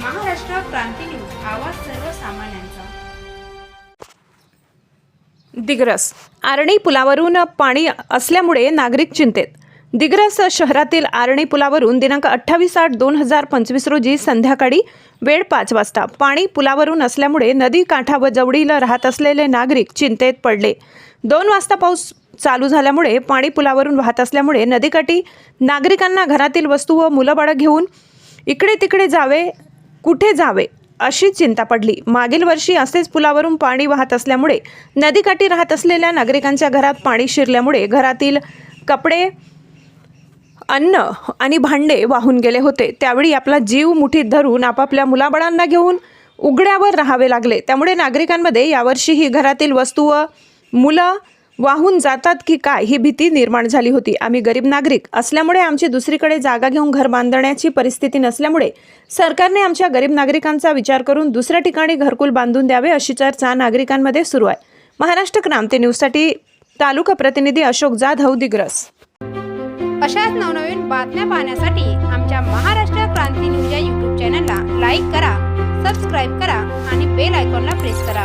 क्रांती news आवाज सर्वसामान्यांचा. दिग्रस. आर्णी पुलावरून पाणी असल्यामुळे नागरिक चिंतेत. दिग्रस शहरातील आर्णी पुलावरून दिनांक अठ्ठावीस आठ दोन हजार पंचवीस रोजी संध्याकाळी वेळ पाच वाजता पाणी पुलावरून असल्यामुळे नदी काठा व जवळीला राहत असलेले नागरिक चिंतेत पडले. दोन वाजता पाऊस चालू झाल्यामुळे पाणी पुलावरून वाहत असल्यामुळे नदीकाठी नागरिकांना घरातील वस्तू व मुलं बाळं घेऊन इकडे तिकडे जावे कुठे जावे अशी चिंता पडली. मागील वर्षी असेच पुलावरून पाणी वाहत असल्यामुळे नदीकाठी राहत असलेल्या नागरिकांच्या घरात पाणी शिरल्यामुळे घरातील कपडे अन्न आणि भांडे वाहून गेले होते. त्यावेळी आपला जीव मुठीत धरून आपापल्या मुलाबाळांना घेऊन उघड्यावर राहावे लागले. त्यामुळे नागरिकांमध्ये यावर्षीही घरातील वस्तू व मुलं वाहून जातात की काय ही भीती निर्माण झाली होती. आम्ही गरीब नागरिक असल्यामुळे आमची दुसरीकडे जागा घेऊन घर बांधण्याची परिस्थिती नसल्यामुळे सरकारने आमच्या गरीब नागरिकांचा विचार करून दुसऱ्या ठिकाणी घरकुल बांधून द्यावे अशी चर्चा नागरिकांमध्ये सुरू आहे. महाराष्ट्र क्रांती न्यूजसाठी तालुका प्रतिनिधी अशोक जाधव दिग्रस. अशाच नवनवीन बातम्या पाहण्यासाठी आमच्या महाराष्ट्र क्रांती न्यूज या यूट्यूब चॅनलला लाईक करा सबस्क्राईब करा आणि बेल आयकॉनला प्रेस करा.